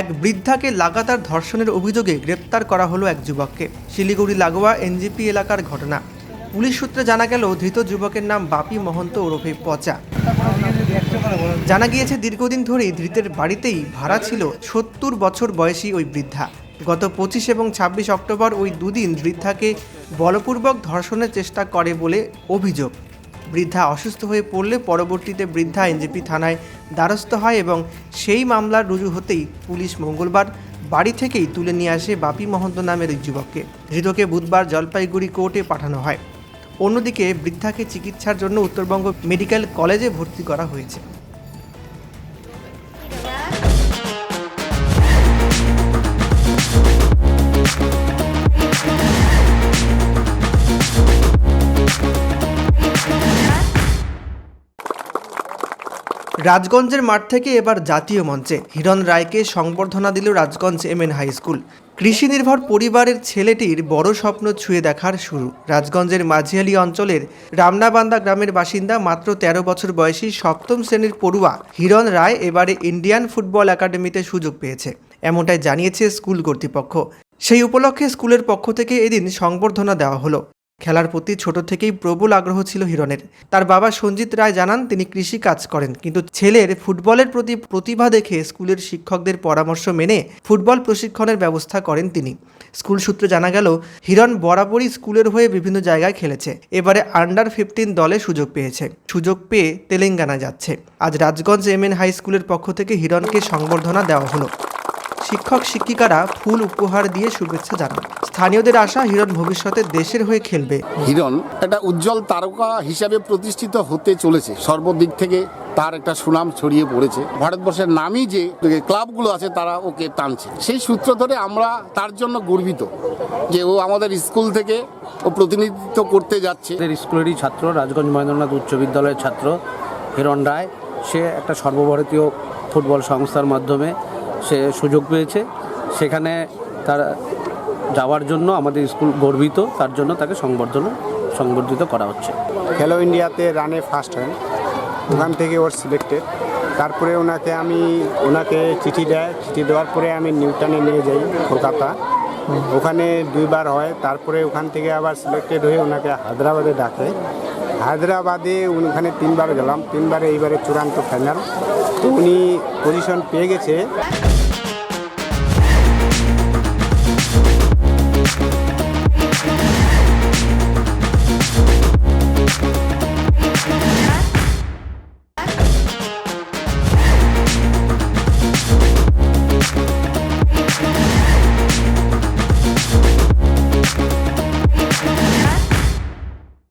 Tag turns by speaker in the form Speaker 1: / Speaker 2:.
Speaker 1: এক বৃদ্ধাকে লাগাতার ধর্ষণের অভিযোগে গ্রেপ্তার করা হলো এক যুবককে। শিলিগুড়ি লাগোয়া এনজিপি এলাকার ঘটনা। পুলিশ সূত্রে জানা গেল, ধৃত যুবকের নাম বাপি মহন্ত ওরফে পচা। জানা গিয়েছে, দীর্ঘদিন ধরেই ধৃতের বাড়িতেই ভাড়া ছিল সত্তর বছর বয়সী ওই বৃদ্ধা। গত পঁচিশ এবং ছাব্বিশ অক্টোবর ওই দুদিন বৃদ্ধাকে বলপূর্বক ধর্ষণের চেষ্টা করে বলে অভিযোগ। বৃদ্ধা অসুস্থ হয়ে পড়লে পরবর্তীতে বৃদ্ধা এনজেপি থানায় দ্বারস্থ হয় এবং সেই মামলার রুজু হতেই পুলিশ মঙ্গলবার বাড়ি থেকেই তুলে নিয়ে আসে বাপি মহন্ত নামের ওই যুবককে। ধৃতকে বুধবার জলপাইগুড়ি কোর্টে পাঠানো হয়। অন্যদিকে বৃদ্ধাকে চিকিৎসার জন্য উত্তরবঙ্গ মেডিকেল কলেজে ভর্তি করা হয়েছে। রাজগঞ্জের মাঠ থেকে এবার জাতীয় মঞ্চে। হিরণ রায়কে সংবর্ধনা দিল Rajganj M N high school. কৃষি নির্ভর পরিবারের ছেলেটির বড় স্বপ্ন ছুঁয়ে দেখার শুরু। রাজগঞ্জের মাঝিয়ালি অঞ্চলের রামনাবান্দা গ্রামের বাসিন্দা মাত্র ১৩ বছর বয়সী সপ্তম শ্রেণির পড়ুয়া হিরণ রায় এবারে ইন্ডিয়ান ফুটবল একাডেমিতে সুযোগ পেয়েছে। এমনটাই জানিয়েছে স্কুল কর্তৃপক্ষ। সেই উপলক্ষে স্কুলের পক্ষ থেকে এদিন সংবর্ধনা দেওয়া হলো। খেলার প্রতি ছোট থেকেই প্রবল আগ্রহ ছিল হিরণের। তার বাবা সঞ্জিত রায় জানান, তিনি কৃষি কাজ করেন, কিন্তু ছেলের ফুটবলের প্রতি প্রতিভা দেখে স্কুলের শিক্ষকদের পরামর্শ মেনে ফুটবল প্রশিক্ষণের ব্যবস্থা করেন তিনি। স্কুল সূত্রে জানা গেল, হিরণ বরাবরই স্কুলের হয়ে বিভিন্ন জায়গায় খেলেছে। এবারে আন্ডার ফিফটিন দলে সুযোগ পেয়েছে। সুযোগ পেয়ে তেলেঙ্গানা যাচ্ছে। আজ রাজগঞ্জ এম এন হাই স্কুলের পক্ষ থেকে হিরণকে সংবর্ধনা দেওয়া হলো। শিক্ষক শিক্ষিকারা ফুল উপহার দিয়ে শুভেচ্ছা জানান। স্থানীয়দের আশা হিরণ ভবিষ্যতে দেশের হয়ে খেলবে।
Speaker 2: হিরণ একটা উজ্জ্বল তারকা হিসাবে প্রতিষ্ঠিত হতে চলেছে। সর্বদিক থেকে তার একটা সুনাম ছড়িয়ে পড়েছে। ভারতবর্ষের নামই যে ক্লাবগুলো আছে তারা ওকে টানছে। সেই সূত্র ধরে আমরা তার জন্য গর্বিত যে ও আমাদের স্কুল থেকে ও প্রতিনিধিত্ব করতে যাচ্ছে।
Speaker 3: স্কুলেরই ছাত্র রাজগঞ্জ মহেন্দ্রনাথ উচ্চ বিদ্যালয়ের ছাত্র হিরণ রায়। সে একটা সর্বভারতীয় ফুটবল সংস্থার মাধ্যমে সে সুযোগ পেয়েছে। সেখানে তার যাওয়ার জন্য আমাদের স্কুল গর্বিত, তার জন্য তাকে সংবর্ধনা সংবর্ধিত করা হচ্ছে।
Speaker 4: খেলো ইন্ডিয়াতে রানে ফার্স্ট হয় ওখান থেকে ওর সিলেক্টেড তারপরে ওনাকে আমি, ওনাকে চিঠি দেয়। চিঠি দেওয়ার পরে আমি নিউটনে নিয়ে যাই, কলকাতা। ওখানে দুইবার হয়, তারপরে ওখান থেকে আবার সিলেক্টেড হয়ে ওনাকে হায়দ্রাবাদে ডাকে। হায়দ্রাবাদে ওখানে তিনবার গেলাম, তিনবারে এইবারে চূড়ান্ত ফাইনাল উনি পজিশন পেয়ে গেছে।